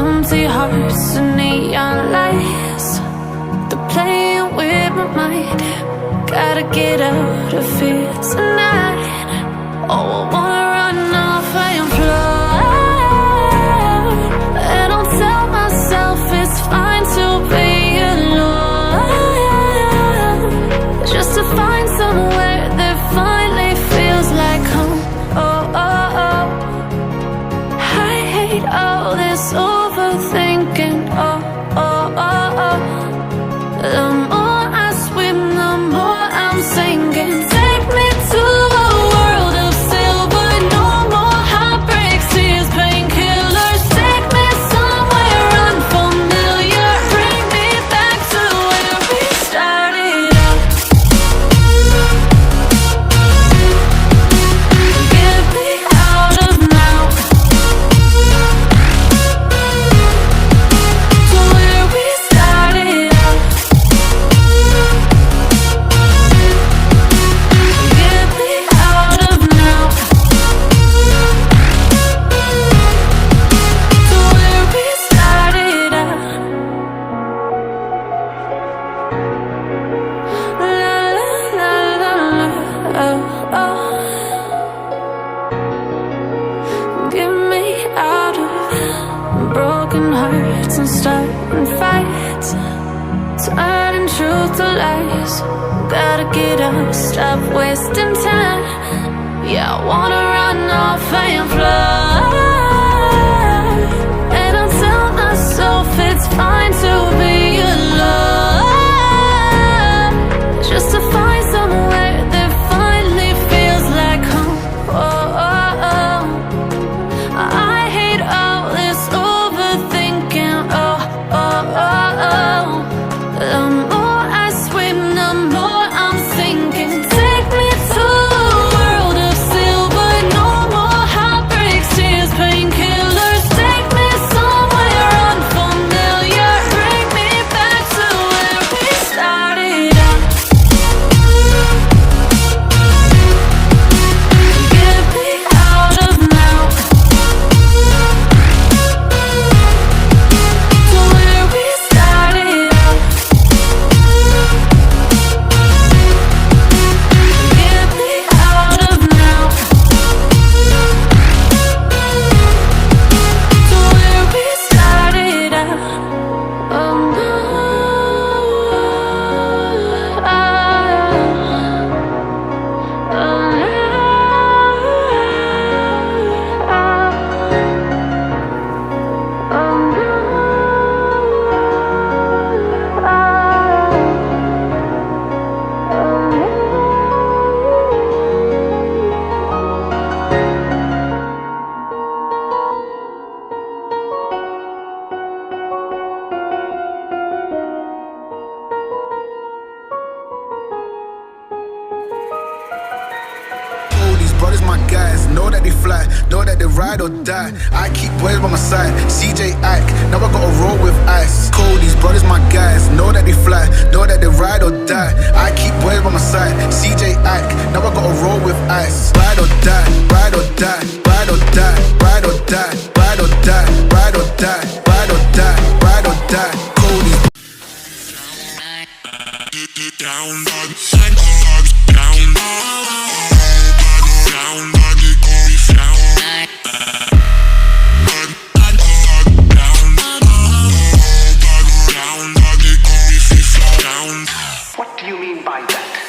empty hearts and neon lights. They're playing with my mind. Gotta get out of here tonight. Oh, I wanna run off I and fly. And broken hearts and starting fights. Turning truth to lies. Gotta get up, stop wasting time. Yeah, I wanna run off and fly. Brothers, my guys, know that they fly, know that they ride or die. I keep boys by my side, CJ Ike, now I gotta roll with ice. Cody's brothers, my guys, know that they fly, know that they ride or die. I keep boys by my side, CJ Ike, now I gotta roll with ice. Ride or die, ride or die, ride or die, ride or die, ride or die, ride or die, ride or die, ride or die. Cody's down, dog. What do you mean by that?